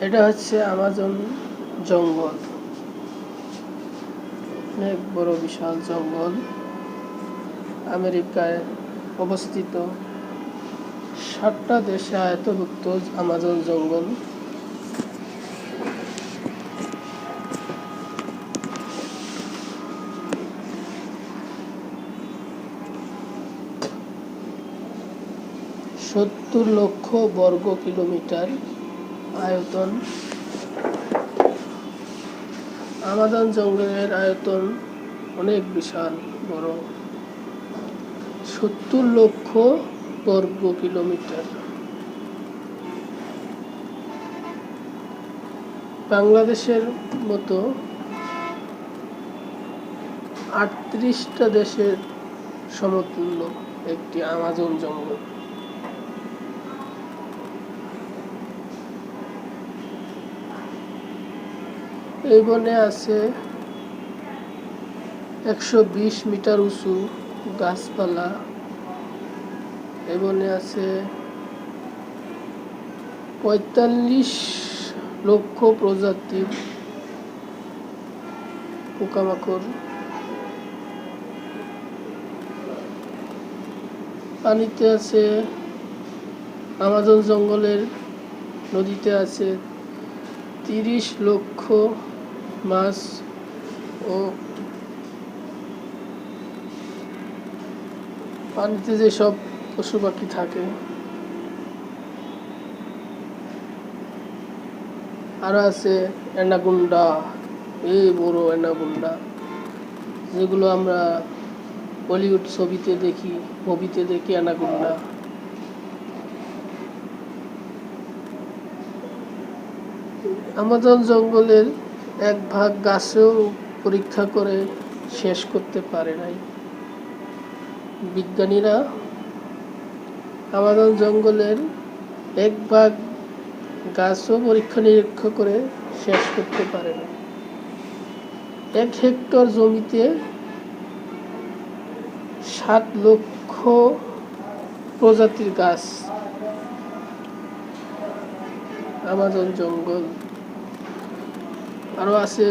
এটা হচ্ছে আমাজন জঙ্গল। অনেক বড় বিশাল জঙ্গল। আমেরিকায় অবস্থিত। সাতটা দেশে আয়তভুক্ত আমাজন জঙ্গল। সত্তর লক্ষ বর্গ কিলোমিটার আয়তন। আমাজন জঙ্গলের আয়তন অনেক বিশাল, বড়। সত্তর লক্ষ বর্গ কিলোমিটার। বাংলাদেশের মতো আটত্রিশটা দেশের সমতুল্য একটি আমাজন জঙ্গল। এই বনে আছে একশো বিশ মিটার উঁচু গাছপালা। এই বনে আছে পঁয়তাল্লিশ লক্ষ প্রজাতির পোকামাকড়। পানিতে আছে আমাজন জঙ্গলের নদীতে আছে তিরিশ লক্ষ মাছ ও পানিতে যেসব পশু পাখি থাকে। আরও আছে অ্যানাগুন্ডা এই বড় অ্যানাগুন্ডা যেগুলো আমরা বলিউড ছবিতে দেখি, মুভিতে দেখি অ্যানাগুন্ডা আমাজন জঙ্গলের এক ভাগ গাছেও পরীক্ষা করে শেষ করতে পারে নাই। বিজ্ঞানীরা আমাজন জঙ্গলের এক ভাগ গাছও পরীক্ষা নিরীক্ষা করে শেষ করতে পারে না এক হেক্টর জমিতে সাত লক্ষ প্রজাতির গাছ। আমাজন জঙ্গল আরও আছে